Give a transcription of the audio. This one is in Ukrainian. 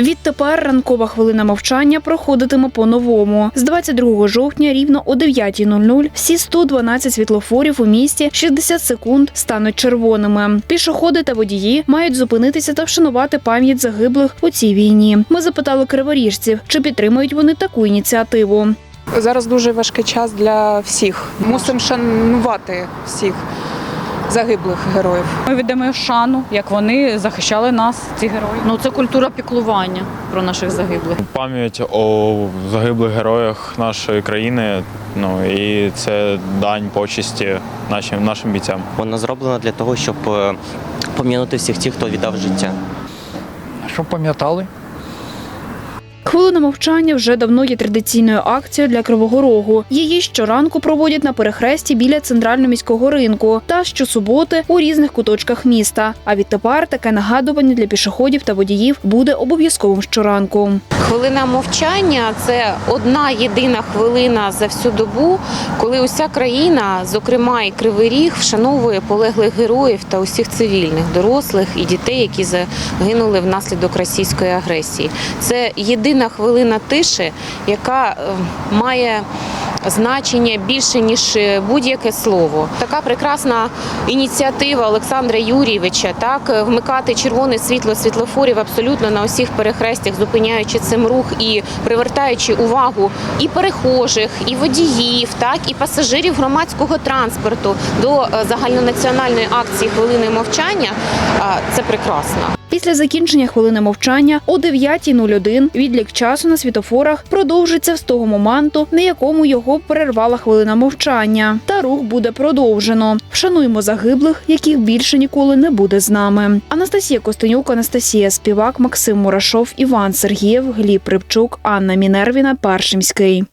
Відтепер ранкова хвилина мовчання проходитиме по-новому. З 22 жовтня рівно о 9.00 всі 112 світлофорів у місті 60 секунд стануть червоними. Пішоходи та водії мають зупинитися та вшанувати пам'ять загиблих у цій війні. Ми запитали криворіжців, чи підтримують вони таку ініціативу. Зараз дуже важкий час для всіх. Мусимо шанувати всіх загиблих героїв. Ми віддаємо шану, як вони захищали нас, ці герої. Ну це культура піклування про наших загиблих. пам'ять о загиблих героях нашої країни. Ну і це дань почесті нашим нашим бійцям. Вона зроблена для того, щоб е, пом'янути всіх тих, хто віддав життя. щоб пам'ятали. Хвилина мовчання вже давно є традиційною акцією для Кривого Рогу. Її щоранку проводять на перехресті біля центрального міського ринку та щосуботи у різних куточках міста. А відтепер таке нагадування для пішоходів та водіїв буде обов'язковим щоранку. Хвилина мовчання це одна єдина хвилина за всю добу, коли уся країна, зокрема і Кривий Ріг, вшановує полеглих героїв та усіх цивільних, дорослих і дітей, які загинули внаслідок російської агресії. Це єдина хвилина тиші, яка е, має значення більше ніж е, будь-яке слово. Така прекрасна ініціатива Олександра Юрійовича, так е, вмикати червоне світло світлофорів абсолютно на усіх перехрестях, зупиняючи цим рух і привертаючи увагу і перехожих, і водіїв, так і пасажирів громадського транспорту до загальнонаціональної акції хвилини мовчання. Це прекрасно. Після закінчення хвилини мовчання о 9.01 відлік часу на світофорах продовжиться з того моменту, на якому його перервала хвилина мовчання. Та рух буде продовжено. Вшануємо загиблих, яких більше ніколи не буде з нами. Анастасія Костенюк, Анастасія Співак, Максим Мурашов, Іван Сергієв, Гліб Рибчук, Анна Мінервіна, Першимський.